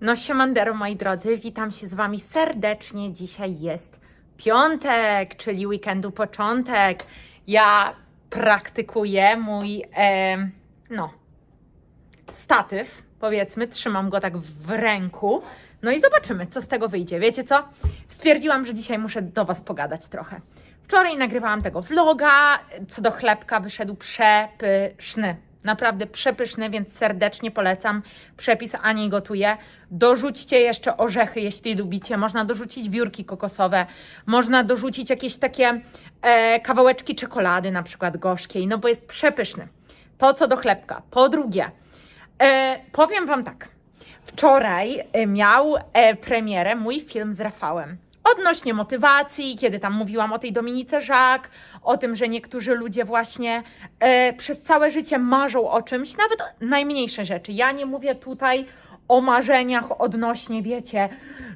No siemandero moi drodzy, witam się z wami serdecznie. Dzisiaj jest piątek, czyli weekendu początek. Ja praktykuję mój, em, no, statyw, powiedzmy, trzymam go tak w ręku. No i zobaczymy, co z tego wyjdzie. Wiecie co? Stwierdziłam, że dzisiaj muszę do Was pogadać trochę. Wczoraj nagrywałam tego vloga, co do chlebka wyszedł przepyszny. Naprawdę przepyszny, więc serdecznie polecam. Przepis Ani gotuje. Dorzućcie jeszcze orzechy, jeśli lubicie. Można dorzucić wiórki kokosowe. Można dorzucić jakieś takie e, kawałeczki czekolady, na przykład gorzkiej, no bo jest przepyszny. To co do chlebka. Po drugie, e, powiem Wam tak. Wczoraj e, miał e, premierę mój film z Rafałem. Odnośnie motywacji, kiedy tam mówiłam o tej Dominice Żak, o tym, że niektórzy ludzie właśnie e, przez całe życie marzą o czymś, nawet najmniejsze rzeczy. Ja nie mówię tutaj o marzeniach odnośnie, wiecie,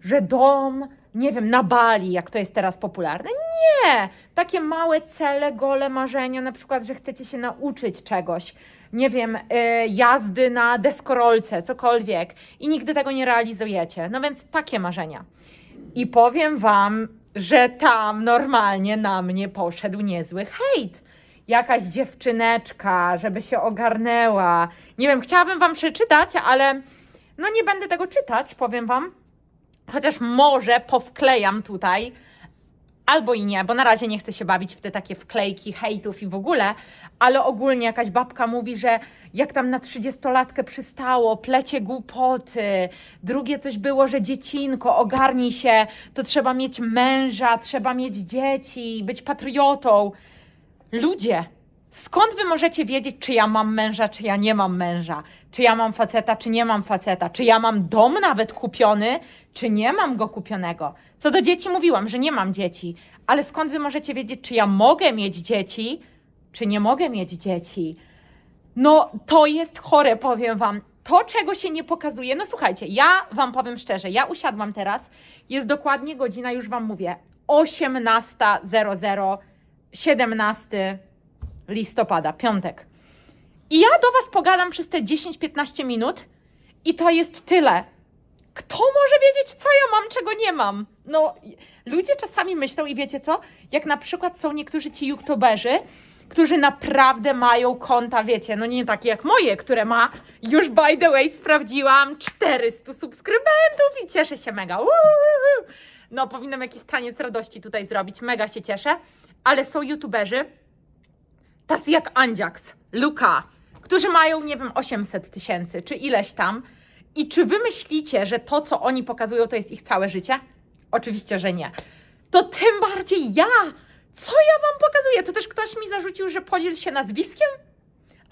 że dom, nie wiem, na Bali, jak to jest teraz popularne. Nie! Takie małe cele, gole marzenia, na przykład, że chcecie się nauczyć czegoś, nie wiem, e, jazdy na deskorolce, cokolwiek i nigdy tego nie realizujecie. No więc takie marzenia. I powiem Wam, że tam normalnie na mnie poszedł niezły hejt. Jakaś dziewczyneczka, żeby się ogarnęła. Nie wiem, chciałabym Wam przeczytać, ale no nie będę tego czytać, powiem Wam. Chociaż może powklejam tutaj, albo i nie, bo na razie nie chcę się bawić w te takie wklejki hejtów i w ogóle, ale ogólnie jakaś babka mówi, że jak tam na trzydziestolatkę przystało, plecie głupoty. Drugie coś było, że dziecinko, ogarnij się, to trzeba mieć męża, trzeba mieć dzieci, być patriotą. Ludzie, skąd wy możecie wiedzieć, czy ja mam męża, czy ja nie mam męża? Czy ja mam faceta, czy nie mam faceta? Czy ja mam dom nawet kupiony, czy nie mam go kupionego? Co do dzieci mówiłam, że nie mam dzieci, ale skąd wy możecie wiedzieć, czy ja mogę mieć dzieci, czy nie mogę mieć dzieci? No, to jest chore, powiem wam. To, czego się nie pokazuje, no słuchajcie, ja wam powiem szczerze, ja usiadłam teraz, jest dokładnie godzina, już wam mówię, 18.00, 17 listopada, piątek. I ja do was pogadam przez te 10-15 minut i to jest tyle. Kto może wiedzieć, co ja mam, czego nie mam? No, ludzie czasami myślą i wiecie co? Jak na przykład są niektórzy ci youtuberzy, którzy naprawdę mają konta, wiecie, no nie takie jak moje, które ma, już by the way sprawdziłam, 400 subskrybentów i cieszę się mega. Uuu. No, powinnam jakiś taniec radości tutaj zrobić, mega się cieszę, ale są youtuberzy, tacy jak Andziaks, Luka, którzy mają, nie wiem, 800 tysięcy, czy ileś tam. I czy wy myślicie, że to, co oni pokazują, to jest ich całe życie? Oczywiście, że nie. To tym bardziej ja! Co ja wam pokazuję? To też ktoś mi zarzucił, że podziel się nazwiskiem?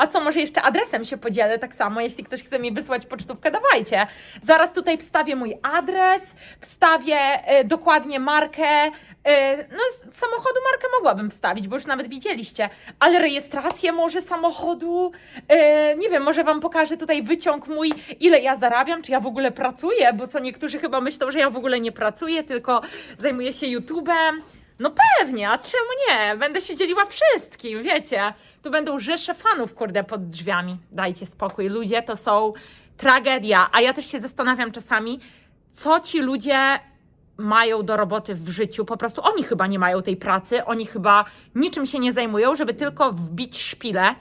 A co, może jeszcze adresem się podzielę tak samo, jeśli ktoś chce mi wysłać pocztówkę, dawajcie. Zaraz tutaj wstawię mój adres, wstawię e, dokładnie markę. E, no, z samochodu markę mogłabym wstawić, bo już nawet widzieliście, ale rejestrację może samochodu, e, nie wiem, może wam pokażę tutaj wyciąg mój, ile ja zarabiam, czy ja w ogóle pracuję, bo co niektórzy chyba myślą, że ja w ogóle nie pracuję, tylko zajmuję się YouTube'em. No pewnie, a czemu nie? Będę się dzieliła wszystkim, wiecie. Tu będą rzesze fanów, kurde, pod drzwiami. Dajcie spokój. Ludzie to są tragedia. A ja też się zastanawiam czasami, co ci ludzie mają do roboty w życiu. Po prostu oni chyba nie mają tej pracy, oni chyba niczym się nie zajmują, żeby tylko wbić szpilę.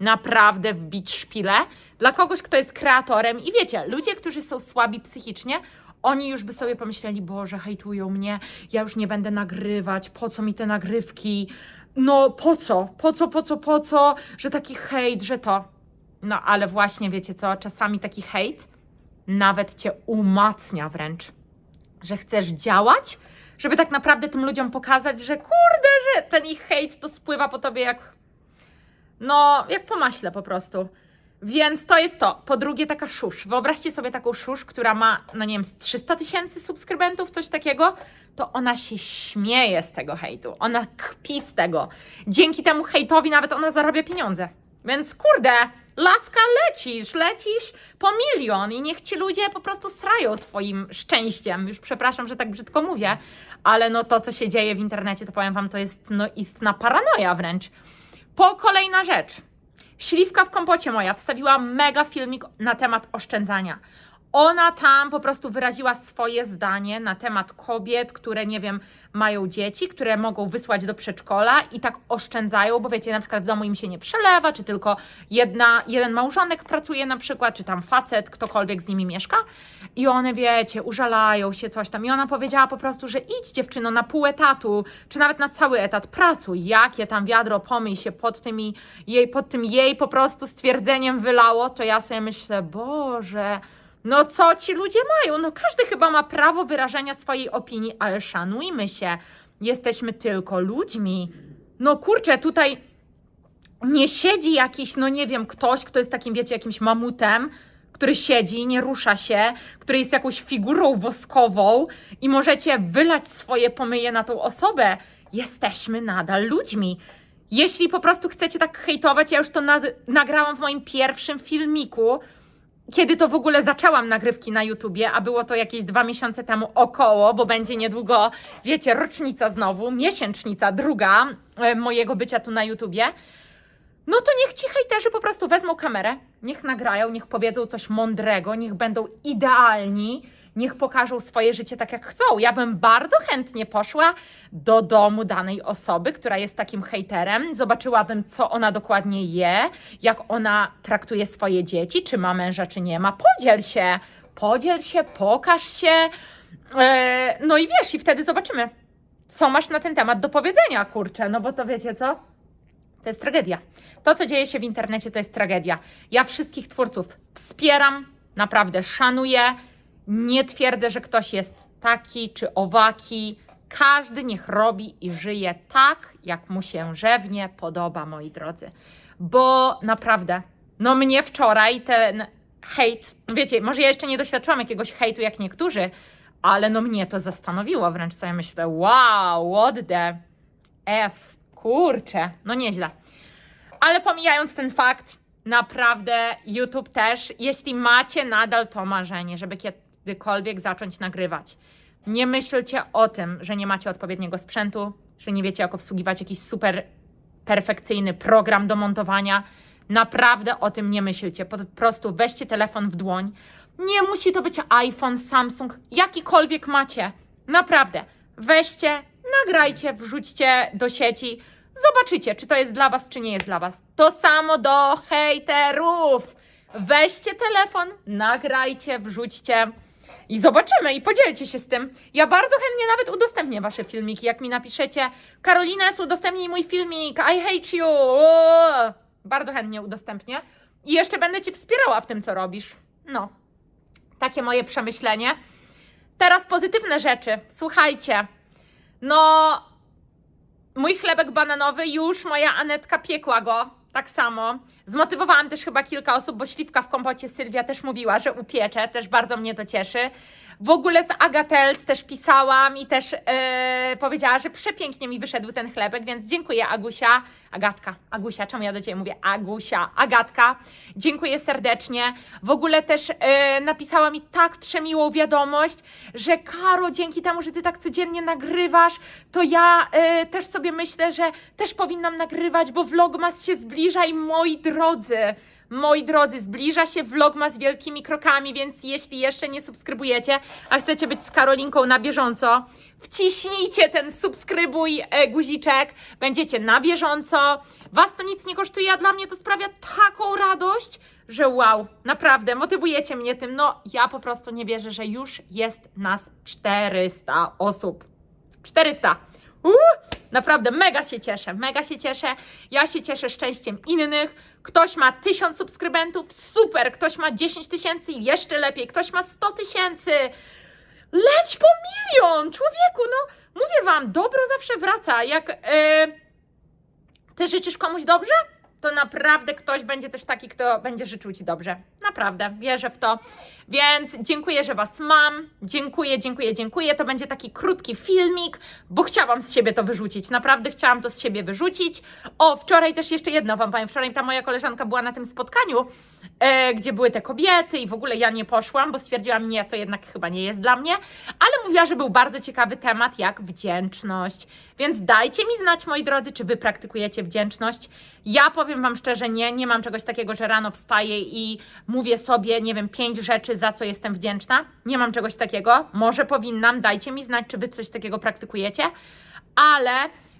Naprawdę wbić szpilę dla kogoś, kto jest kreatorem. I wiecie, ludzie, którzy są słabi psychicznie, oni już by sobie pomyśleli, Boże, hejtują mnie, ja już nie będę nagrywać, po co mi te nagrywki? No po co? Po co, po co, po co? Że taki hejt, że to. No ale właśnie wiecie co, czasami taki hejt nawet cię umacnia wręcz. Że chcesz działać, żeby tak naprawdę tym ludziom pokazać, że kurde, że ten ich hejt to spływa po tobie jak. No, jak po maśle po prostu. Więc to jest to. Po drugie, taka szusz. Wyobraźcie sobie taką szusz, która ma, no nie wiem, z 300 tysięcy subskrybentów, coś takiego, to ona się śmieje z tego hejtu. Ona kpi z tego. Dzięki temu hejtowi nawet ona zarabia pieniądze. Więc kurde, laska lecisz, lecisz po milion i niech ci ludzie po prostu srają twoim szczęściem. Już przepraszam, że tak brzydko mówię, ale no to, co się dzieje w internecie, to powiem wam, to jest no istna paranoja wręcz. Po kolejna rzecz. Śliwka w kompocie moja wstawiła mega filmik na temat oszczędzania. Ona tam po prostu wyraziła swoje zdanie na temat kobiet, które, nie wiem, mają dzieci, które mogą wysłać do przedszkola i tak oszczędzają, bo wiecie, na przykład w domu im się nie przelewa, czy tylko jedna, jeden małżonek pracuje na przykład, czy tam facet, ktokolwiek z nimi mieszka. I one, wiecie, użalają się, coś tam. I ona powiedziała po prostu, że idź dziewczyno na pół etatu, czy nawet na cały etat, pracuj. Jakie tam wiadro pomyj się pod, tymi, jej, pod tym jej po prostu stwierdzeniem wylało, to ja sobie myślę, Boże, no co ci ludzie mają? No każdy chyba ma prawo wyrażania swojej opinii, ale szanujmy się. Jesteśmy tylko ludźmi. No kurczę, tutaj nie siedzi jakiś, no nie wiem, ktoś, kto jest takim, wiecie, jakimś mamutem, który siedzi, nie rusza się, który jest jakąś figurą woskową i możecie wylać swoje pomyje na tą osobę. Jesteśmy nadal ludźmi. Jeśli po prostu chcecie tak hejtować, ja już to na- nagrałam w moim pierwszym filmiku, kiedy to w ogóle zaczęłam nagrywki na YouTubie, a było to jakieś dwa miesiące temu około, bo będzie niedługo, wiecie, rocznica znowu, miesięcznica druga e, mojego bycia tu na YouTubie. No to niech ci hejterzy po prostu wezmą kamerę, niech nagrają, niech powiedzą coś mądrego, niech będą idealni, niech pokażą swoje życie tak jak chcą. Ja bym bardzo chętnie poszła do domu danej osoby, która jest takim hejterem, zobaczyłabym, co ona dokładnie je, jak ona traktuje swoje dzieci, czy ma męża, czy nie ma. Podziel się, podziel się, pokaż się. Eee, no i wiesz, i wtedy zobaczymy, co masz na ten temat do powiedzenia, kurczę, no bo to wiecie co? To jest tragedia. To, co dzieje się w internecie, to jest tragedia. Ja wszystkich twórców wspieram, naprawdę szanuję. Nie twierdzę, że ktoś jest taki czy owaki. Każdy niech robi i żyje tak, jak mu się rzewnie podoba, moi drodzy. Bo naprawdę, no mnie wczoraj ten hejt, wiecie, może ja jeszcze nie doświadczyłam jakiegoś hejtu jak niektórzy, ale no mnie to zastanowiło. Wręcz sobie myślę, wow, what the F, kurczę, no nieźle. Ale pomijając ten fakt, naprawdę YouTube też, jeśli macie nadal to marzenie, żeby kiedykolwiek zacząć nagrywać, nie myślcie o tym, że nie macie odpowiedniego sprzętu, że nie wiecie, jak obsługiwać jakiś super perfekcyjny program do montowania. Naprawdę o tym nie myślcie. Po prostu weźcie telefon w dłoń. Nie musi to być iPhone, Samsung, jakikolwiek macie. Naprawdę. Weźcie, nagrajcie, wrzućcie do sieci. Zobaczycie, czy to jest dla Was, czy nie jest dla Was. To samo do hejterów. Weźcie telefon, nagrajcie, wrzućcie i zobaczymy i podzielcie się z tym. Ja bardzo chętnie nawet udostępnię Wasze filmiki, jak mi napiszecie Karolines, udostępnij mój filmik, I hate you. Bardzo chętnie udostępnię. I jeszcze będę Cię wspierała w tym, co robisz. No, takie moje przemyślenie. Teraz pozytywne rzeczy. Słuchajcie, no mój chlebek bananowy już moja Anetka piekła go. Tak samo. Zmotywowałam też chyba kilka osób, bo śliwka w kompocie Sylwia też mówiła, że upiecze. Też bardzo mnie to cieszy. W ogóle z Agatels też pisałam i też e, powiedziała, że przepięknie mi wyszedł ten chlebek, więc dziękuję Agusia. Agatka, Agusia, czemu ja do Ciebie mówię? Agusia, Agatka. Dziękuję serdecznie. W ogóle też e, napisała mi tak przemiłą wiadomość, że Karo, dzięki temu, że Ty tak codziennie nagrywasz, to ja e, też sobie myślę, że też powinnam nagrywać, bo vlogmas się zbliża i moi drodzy, Moi drodzy, zbliża się vlogmas wielkimi krokami, więc jeśli jeszcze nie subskrybujecie, a chcecie być z Karolinką na bieżąco, wciśnijcie ten subskrybuj e, guziczek, będziecie na bieżąco. Was to nic nie kosztuje, a dla mnie to sprawia taką radość, że wow, naprawdę motywujecie mnie tym. No, ja po prostu nie wierzę, że już jest nas 400 osób. 400. Uuu, naprawdę mega się cieszę, mega się cieszę. Ja się cieszę szczęściem innych. Ktoś ma 1000 subskrybentów, super. Ktoś ma 10 tysięcy, jeszcze lepiej. Ktoś ma 100 tysięcy. Leć po milion, człowieku, no mówię wam, dobro zawsze wraca. Jak e, ty życzysz komuś dobrze, to naprawdę ktoś będzie też taki, kto będzie życzył ci dobrze. Naprawdę, wierzę w to. Więc dziękuję, że Was mam. Dziękuję, dziękuję, dziękuję. To będzie taki krótki filmik, bo chciałam z siebie to wyrzucić. Naprawdę chciałam to z siebie wyrzucić. O, wczoraj też jeszcze jedno Wam powiem. Wczoraj ta moja koleżanka była na tym spotkaniu, e, gdzie były te kobiety i w ogóle ja nie poszłam, bo stwierdziłam, nie, to jednak chyba nie jest dla mnie. Ale mówiła, że był bardzo ciekawy temat, jak wdzięczność. Więc dajcie mi znać, moi drodzy, czy Wy praktykujecie wdzięczność. Ja powiem Wam szczerze, nie, nie mam czegoś takiego, że rano wstaję i mówię sobie, nie wiem, pięć rzeczy, za co jestem wdzięczna. Nie mam czegoś takiego. Może powinnam, dajcie mi znać, czy Wy coś takiego praktykujecie, ale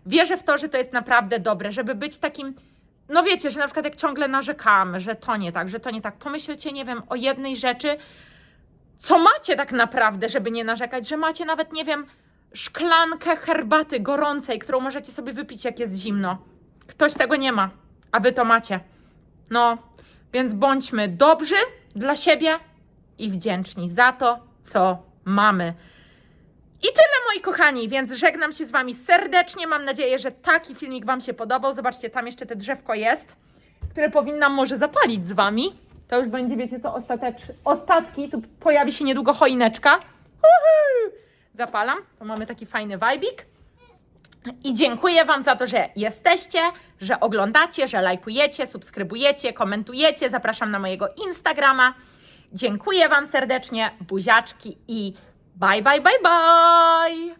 wierzę w to, że to jest naprawdę dobre, żeby być takim. No wiecie, że na przykład jak ciągle narzekamy, że to nie tak, że to nie tak. Pomyślcie, nie wiem, o jednej rzeczy, co macie tak naprawdę, żeby nie narzekać, że macie nawet, nie wiem, szklankę herbaty gorącej, którą możecie sobie wypić, jak jest zimno. Ktoś tego nie ma, a wy to macie. No, więc bądźmy dobrzy dla siebie i wdzięczni za to, co mamy. I tyle, moi kochani, więc żegnam się z Wami serdecznie. Mam nadzieję, że taki filmik Wam się podobał. Zobaczcie, tam jeszcze te drzewko jest, które powinnam może zapalić z Wami. To już będzie, wiecie co, ostatecz... ostatki. Tu pojawi się niedługo choineczka. Uhu! Zapalam, to mamy taki fajny wajbik. I dziękuję Wam za to, że jesteście, że oglądacie, że lajkujecie, subskrybujecie, komentujecie. Zapraszam na mojego Instagrama. Dziękuję Wam serdecznie, buziaczki i bye, bye, bye, bye!